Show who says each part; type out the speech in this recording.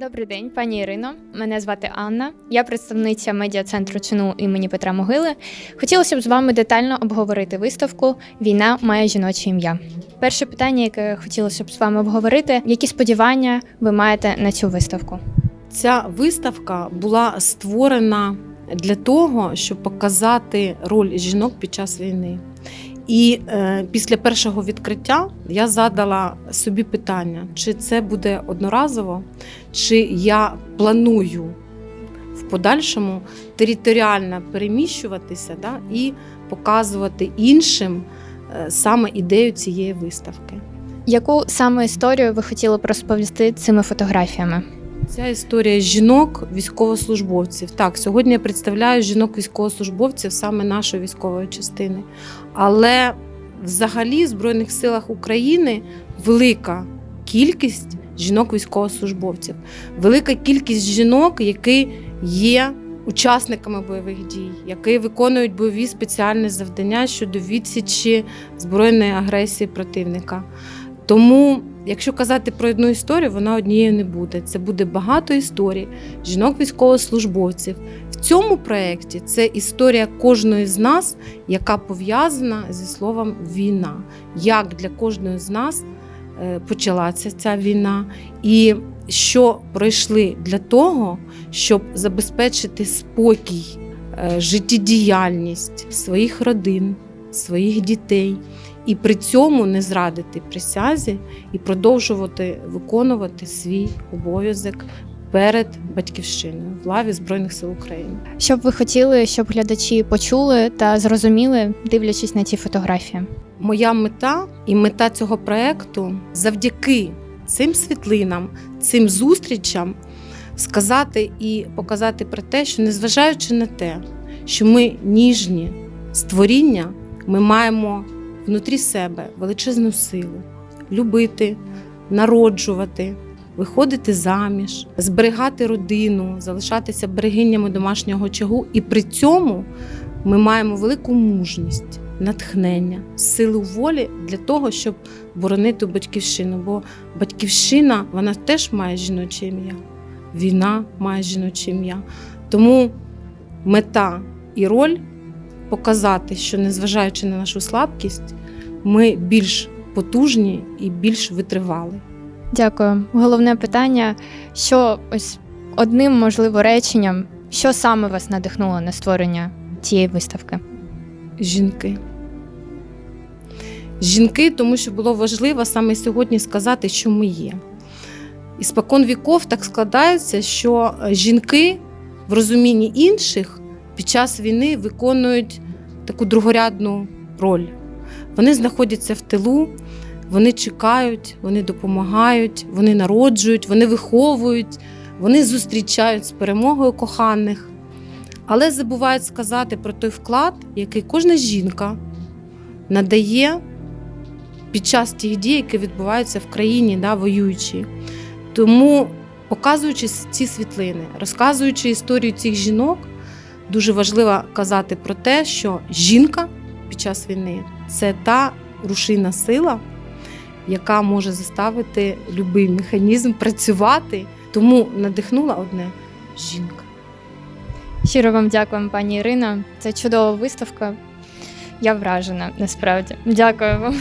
Speaker 1: Добрий день, пані Ірино. Мене звати Анна. Я представниця медіа-центру ЧНУ імені Петра Могили. Хотілося б з вами детально обговорити виставку Війна має жіноче ім'я. Перше питання, яке хотілося б з вами обговорити: які сподівання ви маєте на цю виставку?
Speaker 2: Ця виставка була створена для того, щоб показати роль жінок під час війни. І е, після першого відкриття я задала собі питання, чи це буде одноразово, чи я планую в подальшому територіально переміщуватися да, і показувати іншим е, саме ідею цієї виставки.
Speaker 1: Яку саме історію ви хотіли б розповісти цими фотографіями?
Speaker 2: Ця історія жінок військовослужбовців. Так, сьогодні я представляю жінок військовослужбовців саме нашої військової частини. Але взагалі в Збройних силах України велика кількість жінок військовослужбовців, велика кількість жінок, які є учасниками бойових дій, які виконують бойові спеціальні завдання щодо відсічі збройної агресії противника. Тому, якщо казати про одну історію, вона однією не буде. Це буде багато історій жінок військовослужбовців. В цьому проєкті це історія кожної з нас, яка пов'язана зі словом війна. Як для кожної з нас е, почалася ця війна, і що пройшли для того, щоб забезпечити спокій, е, життєдіяльність своїх родин, своїх дітей і при цьому не зрадити присязі і продовжувати виконувати свій обов'язок перед батьківщиною в лаві Збройних сил України.
Speaker 1: Що б ви хотіли, щоб глядачі почули та зрозуміли, дивлячись на ці фотографії?
Speaker 2: Моя мета і мета цього проекту завдяки цим світлинам, цим зустрічам сказати і показати про те, що незважаючи на те, що ми ніжні створіння, ми маємо внутрі себе величезну силу любити, народжувати, виходити заміж, зберігати родину, залишатися берегинями домашнього очагу. І при цьому ми маємо велику мужність, натхнення, силу волі для того, щоб боронити батьківщину. Бо батьківщина вона теж має жіноче ім'я, війна має жіноче ім'я. Тому мета і роль показати, що незважаючи на нашу слабкість, ми більш потужні і більш витривали.
Speaker 1: Дякую. Головне питання: що ось одним можливо реченням, що саме вас надихнуло на створення цієї виставки?
Speaker 2: Жінки. Жінки, тому що було важливо саме сьогодні сказати, що ми є. І спокон віков так складається, що жінки в розумінні інших під час війни виконують таку другорядну роль. Вони знаходяться в тилу, вони чекають, вони допомагають, вони народжують, вони виховують, вони зустрічають з перемогою коханих. Але забувають сказати про той вклад, який кожна жінка надає під час тих дій, які відбуваються в країні, да, воюючи. Тому, показуючи ці світлини, розказуючи історію цих жінок, дуже важливо казати про те, що жінка під час війни це та рушійна сила, яка може заставити будь-який механізм працювати. Тому надихнула одне жінка.
Speaker 1: Щиро вам дякуємо, пані Ірино. Це чудова виставка. Я вражена насправді. Дякую вам.